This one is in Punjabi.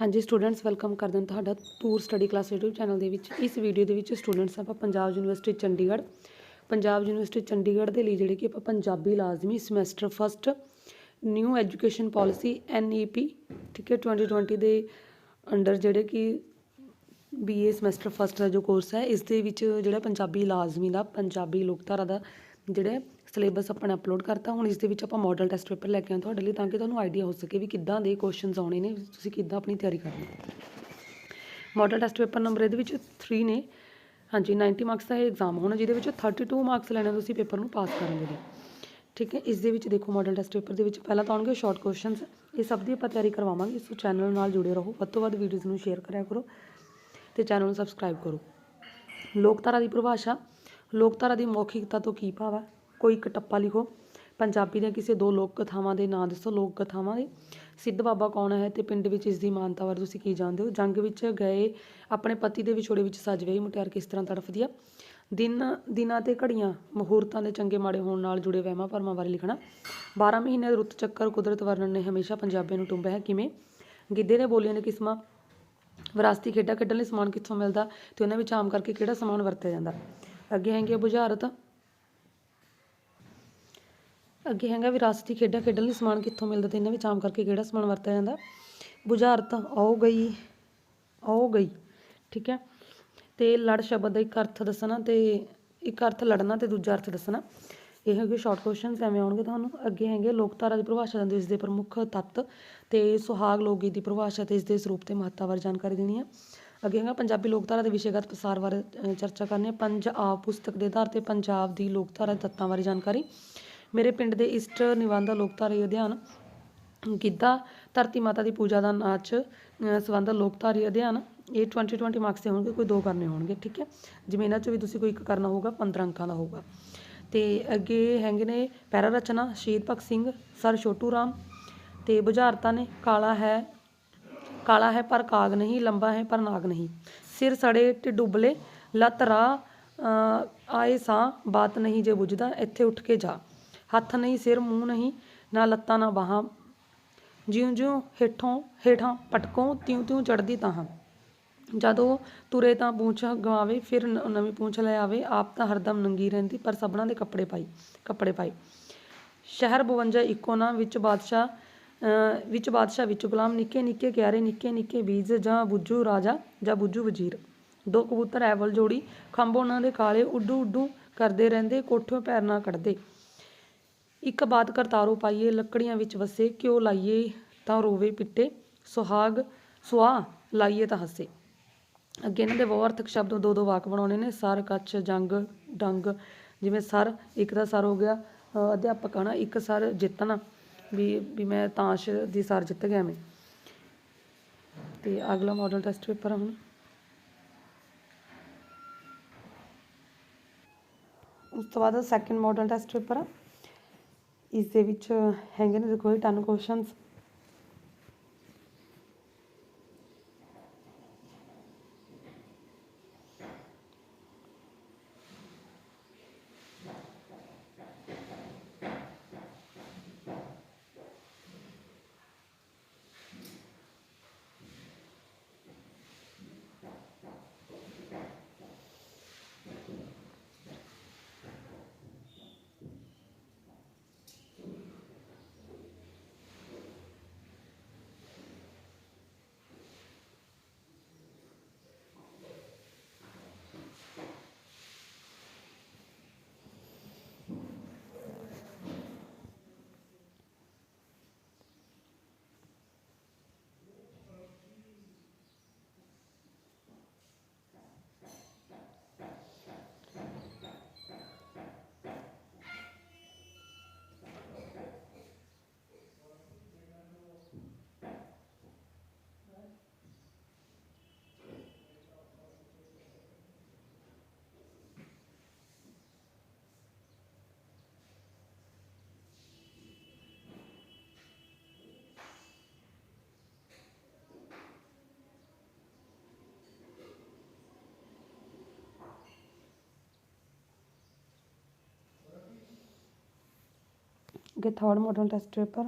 ਹਾਂਜੀ ਸਟੂਡੈਂਟਸ ਵੈਲਕਮ ਕਰਦੇ ਹਾਂ ਤੁਹਾਡਾ tour study class YouTube channel ਦੇ ਵਿੱਚ। ਇਸ ਵੀਡੀਓ ਦੇ ਵਿੱਚ ਸਟੂਡੈਂਟਸ ਆਪਾਂ ਪੰਜਾਬ ਯੂਨੀਵਰਸਿਟੀ ਚੰਡੀਗੜ੍ਹ ਪੰਜਾਬ ਯੂਨੀਵਰਸਿਟੀ ਚੰਡੀਗੜ੍ਹ ਦੇ ਲਈ ਜਿਹੜੇ ਕਿ ਆਪਾਂ ਪੰਜਾਬੀ ਲਾਜ਼ਮੀ semester first new education policy NEP ਠੀਕ ਹੈ 2020 ਦੇ ਅੰਡਰ ਜਿਹੜੇ ਕਿ ਬੀਏ ਸਮੈਸਟਰ ਫਸਟ ਦਾ ਜੋ ਕੋਰਸ ਹੈ, ਇਸ ਦੇ ਵਿੱਚ ਜਿਹੜਾ ਪੰਜਾਬੀ ਲਾਜ਼ਮੀ ਦਾ ਪੰਜਾਬੀ ਲੋਕਧਾਰਾ ਦਾ ਜਿਹੜੇ ਸਿਲੇਬਸ ਆਪਾਂ ਨੇ ਅਪਲੋਡ ਕਰਤਾ, ਹੁਣ ਇਸ ਦੇ ਵਿੱਚ ਆਪਾਂ ਮਾਡਲ ਟੈਸਟ ਪੇਪਰ ਲੈ ਕੇ ਆਏ ਤੁਹਾਡੇ ਲਈ, ਤਾਂ ਕਿ ਤੁਹਾਨੂੰ ਆਈਡੀਆ ਹੋ ਸਕੇ ਵੀ ਕਿੱਦਾਂ ਦੇ ਕੁਐਸਚਨਸ ਆਉਣੇ ਨੇ, ਤੁਸੀਂ ਕਿੱਦਾਂ ਆਪਣੀ ਤਿਆਰੀ ਕਰਨੀ ਹੈ। ਮਾਡਲ ਟੈਸਟ ਪੇਪਰ ਨੰਬਰ ਇਹਦੇ ਵਿੱਚ 3 ਨੇ। ਹਾਂਜੀ 90 ਮਾਰਕਸ ਦਾ ਇਹ ਐਗਜ਼ਾਮ ਹੋਣਾ, ਜਿਹਦੇ ਵਿੱਚ 32 ਮਾਰਕਸ ਲੈਣੇ ਤੁਸੀਂ ਪੇਪਰ ਨੂੰ ਪਾਸ ਕਰਨ ਦੇ ਲਈ ਠੀਕ ਹੈ ਇਸ ਦੇ ਵਿੱਚ ਦੇਖੋ ਮਾਡਲ ਟੈਸਟ ਪੇਪਰ ਦੇ ਵਿੱਚ ਪਹਿਲਾਂ ਤਾਂ ਆਉਣਗੇ ਸ਼ਾਰਟ ਕੁਐਸਚਨਸ ਇਹ ਸਭ ਦੀ ਆਪਾਂ ਤਿਆਰੀ ਕਰਵਾਵਾਂਗੇ ਸੋ ਚੈਨਲ ਨਾਲ ਜੁੜੇ ਰਹੋ, ਵੱਧ ਤੋਂ ਵੱਧ ਵੀਡੀਓਜ਼ ਨੂੰ ਸ਼ੇਅਰ ਕਰਿਆ ਕਰੋ ਤੇ ਚੈਨਲ ਨੂੰ ਸਬਸਕ੍ਰਾਈਬ ਕਰੋ। ਲੋਕਧਾਰਾ ਦੀ ਪਰਿਭਾਸ਼ਾ ਲੋਕਧਾਰਾ ਦੀ ਮੌਖਿਕਤਾ ਤੋਂ ਕੀ ਭਾਵ ਹੈ? ਕੋਈ ਇੱਕ ਟੱਪਾ ਲਿਖੋ। ਪੰਜਾਬੀ ਦੀਆਂ ਕਿਸੇ ਦੋ ਲੋਕ ਕਥਾਵਾਂ ਦੇ ਨਾਂ ਦੱਸੋ। ਲੋਕ ਕਥਾਵਾਂ ਦੇ ਸਿੱਧ ਬਾਬਾ ਕੌਣ ਹੈ ਤੇ ਪਿੰਡ ਵਿੱਚ ਇਸ ਦੀ ਮਾਨਤਾ ਬਾਰੇ ਤੁਸੀਂ ਕੀ ਜਾਣਦੇ ਹੋ? ਜੰਗ ਵਿੱਚ ਗਏ, ਆਪਣੇ ਪਤੀ ਦੇ ਵਿਛੋੜੇ ਵਿੱਚ ਸੱਜ ਗਈ ਮੁਟਿਆਰ ਕਿਸ ਤਰ੍ਹਾਂ ਤੜਫਦੀ ਆ? ਦਿਨ, ਦਿਨਾਂ ਤੇ ਘੜੀਆਂ ਮੁਹੂਰਤਾਂ ਦੇ ਚੰਗੇ ਮਾੜੇ ਹੋਣ ਨਾਲ ਜੁੜੇ ਵਹਿਮਾਂ ਭਰਮਾਂ ਬਾਰੇ ਲਿਖਣਾ। 12 ਮਹੀਨੇ ਦੇ ਰੁੱਤ ਚੱਕਰ ਕੁਦਰਤ ਵਰਣਨ ਨੇ ਹਮੇਸ਼ਾ ਪੰਜਾਬੀਆਂ ਨੂੰ ਟੁੰਬਿਆ ਹੈ। ਕਿਵੇਂ? ਗਿੱਧੇ ਦੇ ਬੋਲੀਆਂ ਦੇ ਕਿਸਮਾਂ। ਵਿਰਾਸਤੀ ਖੇਡਾਂ ਖੇਡਣ ਲਈ ਸਮਾਨ ਕਿੱਥੋਂ ਮਿਲਦਾ ਤੇ ਉਹਨਾਂ ਵਿੱਚ ਆਮ ਕਰਕੇ ਕਿਹੜਾ ਸਮਾਨ ਵਰਤਿਆ ਜਾਂਦਾ? ਅੱਗੇ ਹੈਗੇ ਆ ਬੁਝਾਰਤ। ਅੱਗੇ ਹੈਗਾ ਵਿਰਾਸਤੀ ਖੇਡਾਂ, ਖੇਡਣ ਲਈ ਸਮਾਨ ਕਿੱਥੋਂ ਮਿਲਦਾ ਤੇ ਇਹਨਾਂ ਵਿੱਚ ਆਮ ਕਰਕੇ ਕਿਹੜਾ ਸਮਾਨ ਵਰਤਿਆ ਜਾਂਦਾ? ਬੁਝਾਰਤ ਆਓ ਗਈ ਆਓ ਗਈ, ਠੀਕ ਹੈ। ਤੇ ਲੜ ਸ਼ਬਦ ਦਾ ਇੱਕ ਅਰਥ ਦੱਸਣਾ ਤੇ ਇੱਕ ਅਰਥ ਲੜਨਾ ਤੇ ਦੂਜਾ ਅਰਥ ਦੱਸਣਾ। ਇਹ ਹੈਗੇ ਸ਼ਾਰਟ ਕੁਐਸਚਨਸ ਐਵੇਂ ਆਉਣਗੇ ਤੁਹਾਨੂੰ। ਅੱਗੇ ਹੈਗੇ ਲੋਕਧਾਰਾ ਦੀ ਪਰਿਭਾਸ਼ਾ ਦਿੰਦੇ ਇਸ ਦੇ ਪ੍ਰਮੁੱਖ ਤੱਤ ਤੇ ਸੁਹਾਗ ਲੋਕ ਗੀਤ ਦੀ ਪਰਿਭਾਸ਼ਾ ਤੇ ਇਸ ਦੇ ਸਰੂਪ ਤੇ ਮਹੱਤਤਾ ਬਾਰੇ ਜਾਣਕਾਰੀ ਦੇਣੀ ਹੈ। ਅੱਗੇ ਹੈਗਾ ਪੰਜਾਬੀ ਲੋਕਧਾਰਾ ਦੇ ਵਿਸ਼ੇਗਤ ਪ੍ਰਸਾਰ ਬਾਰੇ ਚਰਚਾ ਕਰਨੀ ਹੈ। ਪੰਜਾਬ ਪੁਸਤਕ ਦੇ ਆਧਾਰ ਤੇ ਪੰਜਾਬ ਦੀ ਲੋਕਧਾਰਾ ਦੇ ਤੱਤਾਂ ਬਾਰੇ ਜਾਣਕਾਰੀ। ਮੇਰੇ ਪਿੰਡ ਦੇ ਇਸ਼ਟ ਨਿਬੰਧ ਲੋਕਧਾਰੀ ਅਧਿਐਨ ਗਿੱਧਾ ਧਰਤੀ ਮਾਤਾ ਦੀ ਪੂਜਾ ਦਾ ਨਾਚ ਅ, ਸੰਬੰਧ ਲੋਕਧਾਰੀ ਅਧਿਐਨ। ਇਹ 20 20 ਮਾਰਕਸ ਦੇ ਹੋਣਗੇ ਕੋਈ ਦੋ ਕਰਨੇ ਹੋਣਗੇ ਠੀਕ ਹੈ? ਜਿਵੇਂ ਇਹਨਾਂ ਚੋਂ ਵੀ ਤੁਸੀਂ ਕੋਈ ਇੱਕ ਕਰਨਾ ਹੋਊਗਾ 15 ਅੰਕਾਂ ਦਾ ਹੋਊਗਾ। ਤੇ ਅੱਗੇ ਹੈਗੇ ਨੇ ਪੈਰਾ ਰਚਨਾ ਸ਼ਹੀਦ ਭਗਤ ਸਿੰਘ ਸਰ ਛੋਟੂ ਰਾਮ ਤੇ ਬੁਝਾਰਤਾਂ ਨੇ ਕਾਲਾ ਹੈ ਕਾਲਾ ਹੈ ਪਰ ਕਾਗ ਨਹੀਂ, ਲੰਬਾ ਹੈ ਪਰ ਨਾਗ ਨਹੀਂ। ਸਿਰ ਸੜੇ ਤੇ ਡੁੱਬਲੇ, ਲੱਤ ਆਏ ਸਾਂ ਬਾਤ ਨਹੀਂ ਜੇ ਬੁਝਦਾ, ਇੱਥੇ ਉੱਠ ਕੇ ਜਾ। ਹੱਥ ਨਹੀਂ, ਸਿਰ ਮੂੰਹ ਨਹੀਂ, ਨਾ ਲੱਤਾਂ, ਨਾ ਬਾਹਾਂ। ਜਿਉਂ ਜਿਉਂ ਹੇਠੋਂ, ਹੇਠਾਂ ਪਟਕੋਂ ਤਿਉਂ ਤਿਉਂ ਚੜਦੀ ਤਾਹਾਂ। ਜਦੋਂ ਤੁਰੇ ਤਾਂ ਪੂੰਛ ਗਵਾਵੇ, ਫਿਰ ਨਵੀਂ ਪੂੰਛ ਲੈ ਆਵੇ। ਆਪ ਤਾਂ ਹਰਦਮ ਨੰਗੀ ਰਹਿੰਦੀ, ਪਰ ਸਭਨਾਂ ਦੇ ਕੱਪੜੇ ਪਾਈ ਕੱਪੜੇ ਪਾਈ ਸ਼ਹਿਰ 52 ਇੱਕੋ ਨਾ ਵਿੱਚ ਬਾਦਸ਼ਾਹ ਵਿੱਚ ਬਾਦਸ਼ਾਹ ਵਿੱਚ ਗੁਲਾਮ ਨਿੱਕੇ ਨਿੱਕੇ ਕਿਆਰੇ ਨਿੱਕੇ ਨਿੱਕੇ ਬੀਜ ਜਾਂ ਬੁੱਝੂ ਰਾਜਾ ਜਾਂ ਬੁੱਝੂ ਵਜ਼ੀਰ। ਦੋ ਕਬੂਤਰ ਐਵਲ ਜੋੜੀ ਖੰਭ ਉਹਨਾਂ ਦੇ ਕਾਲੇ ਉੱਡੂ ਉੱਡੂ ਕਰਦੇ ਰਹਿੰਦੇ ਕੋਠਿਓਂ ਪੈਰ ਨਾ ਕੱਢਦੇ। ਇੱਕ ਬਾਤ ਕਰਤਾਰੋ ਪਾਈਏ ਲੱਕੜੀਆਂ ਵਿੱਚ ਵਸੇ ਕਿਉ ਲਾਈਏ ਤਾਂ ਰੋਵੇ ਪਿੱਟੇ ਸੁਹਾਗ ਸੁਆ ਲਾਈਏ ਤਾਂ ਹੱਸੇ। ਅੱਗੇ ਇਹਨਾਂ ਦੇ ਬਹੁਅਰਥਕ ਸ਼ਬਦ ਦੋ ਦੋ ਵਾਕ ਬਣਾਉਣੇ ਨੇ ਸਰ ਕੱਚ ਜੰਗ ਡੰਗ ਜਿਵੇਂ ਸਰ ਇੱਕ ਦਾ ਸਰ ਹੋ ਗਿਆ ਅ, ਅਧਿਆਪਕ ਹਨਾ ਇੱਕ ਸਰ ਜਿੱਤਣਾ। ਵੀ ਵੀ ਮੈਂ ਤਾਸ਼ ਦੀ ਸਾਰ ਜਿੱਤ ਗਿਆ ਮੈਂ। ਤੇ ਅਗਲਾ ਮਾਡਲ ਟੈਸਟ ਪੇਪਰ ਹੁਣ। ਉਸ ਤੋਂ ਬਾਅਦ ਸੈਕੰਡ ਮਾਡਲ ਟੈਸਟ ਪੇਪਰ ਆ। ਇਸ ਦੇ ਵਿੱਚ ਹੈਗੇ ਨੇ ਦੇਖੋ ਇਹ 10 ਕੁਐਸਚਨਸ ਅੱਗੇ ਥਰਡ ਮਾਡਲ ਟੈਸਟ ਪੇਪਰ